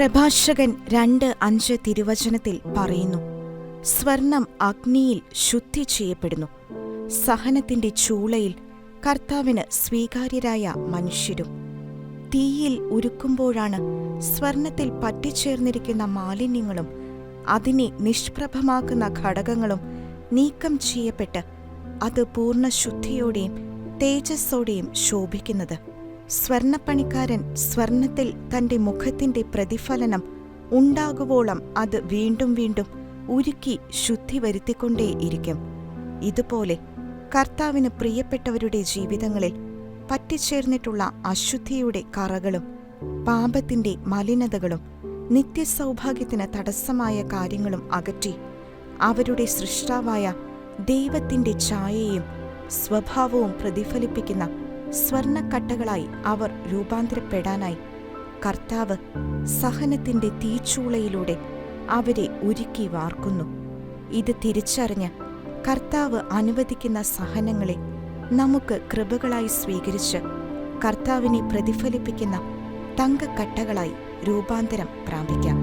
പ്രഭാഷകൻ രണ്ട് അഞ്ച് തിരുവചനത്തിൽ പറയുന്നു സ്വർണം അഗ്നിയിൽ ശുദ്ധി ചെയ്യപ്പെടുന്നു സഹനത്തിന്റെ ചൂളയിൽ കർത്താവിന് സ്വീകാര്യരായ മനുഷ്യരും. തീയിൽ ഉരുക്കുമ്പോഴാണ് സ്വർണത്തിൽ പറ്റിച്ചേർന്നിരിക്കുന്ന മാലിന്യങ്ങളും അതിനെ നിഷ്പ്രഭമാക്കുന്ന ഘടകങ്ങളും നീക്കം ചെയ്യപ്പെട്ട് അത് പൂർണ ശുദ്ധിയോടെയും തേജസ്സോടെയും ശോഭിക്കുന്നത്. സ്വർണപ്പണിക്കാരൻ സ്വർണത്തിൽ തന്റെ മുഖത്തിന്റെ പ്രതിഫലനം ഉണ്ടാകുവോളം അത് വീണ്ടും വീണ്ടും ഉരുക്കി ശുദ്ധി വരുത്തിക്കൊണ്ടേയിരിക്കും ഇതുപോലെ കർത്താവിന് പ്രിയപ്പെട്ടവരുടെ ജീവിതങ്ങളിൽ പറ്റിച്ചേർന്നിട്ടുള്ള അശുദ്ധിയുടെ കറകളും പാപത്തിന്റെ മലിനതകളും നിത്യസൗഭാഗ്യത്തിന് തടസ്സമായ കാര്യങ്ങളും അകറ്റി അവരുടെ സൃഷ്ടാവായ ദൈവത്തിന്റെ ഛായയും സ്വഭാവവും പ്രതിഫലിപ്പിക്കുന്ന സ്വർണക്കട്ടകളായി അവർ രൂപാന്തരപ്പെടാനായി. കർത്താവ് സഹനത്തിന്റെ തീച്ചൂളയിലൂടെ അവരെ ഒരുക്കി വാർക്കുന്നു. ഇത് തിരിച്ചറിഞ്ഞ് കർത്താവ് അനുവദിക്കുന്ന സഹനങ്ങളെ നമുക്ക് കൃപകളായി സ്വീകരിച്ച് കർത്താവിനെ പ്രതിഫലിപ്പിക്കുന്ന തങ്കക്കട്ടകളായി രൂപാന്തരം പ്രാപിക്കാം.